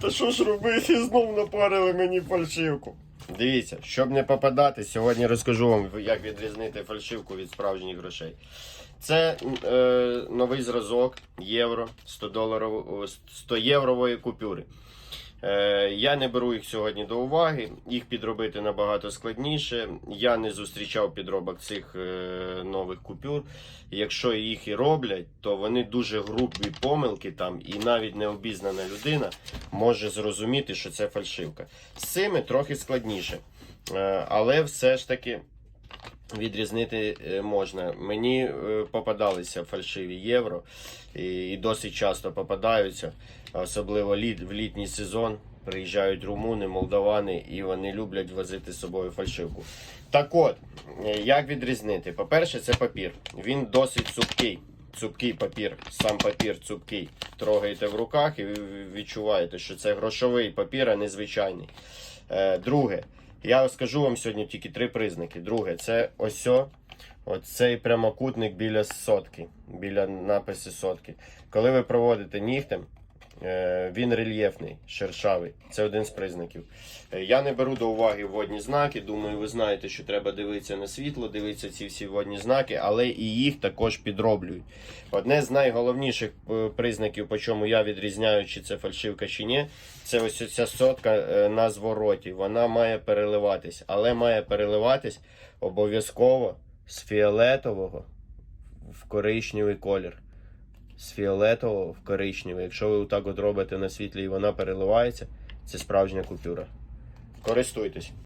Та що ж робити? Знов напарили мені фальшивку. Дивіться, щоб не попадати, сьогодні розкажу вам, як відрізнити фальшивку від справжніх грошей. Це е, новий зразок євро 100 доларів, 100 єврової купюри. Е, я не беру їх сьогодні до уваги, їх підробити набагато складніше. Я не зустрічав підробок цих е, нових купюр. Якщо їх і роблять, то вони дуже грубі помилки там, і навіть необізнана людина може зрозуміти, що це фальшивка. З цими трохи складніше. Е, але все ж таки відрізнити е, можна. Мені е, попадалися фальшиві євро і, досить часто попадаються, особливо в літній сезон. Приїжджають румуни, молдавани, і вони люблять возити з собою фальшивку. Так от, е, як відрізнити? По-перше, це папір. Він досить цупкий. Цупкий папір, сам папір цупкий. Трогаєте в руках і відчуваєте, що це грошовий папір, а не звичайний. Друге, я скажу вам сьогодні тільки три признаки. Друге, це ось цей прямокутник біля сотки, біля напису сотки. Коли ви проводите нігтем, він рельєфний, шершавий. Це один з признаків. Е, Я не беру до уваги водні знаки. Думаю, ви знаєте, що треба дивитися на світло, дивитися ці всі водні знаки, але і їх також підроблюють. Одне з найголовніших е, признаків, по чому я відрізняю, чи це фальшивка чи ні, це ось ця сотка е, на звороті. Вона має переливатись, але має переливатись обов'язково з фіолетового в коричневий колір. З фіолетового в коричневий. Якщо ви отак от робите на світлі і вона переливається, це справжня купюра. Користуйтесь.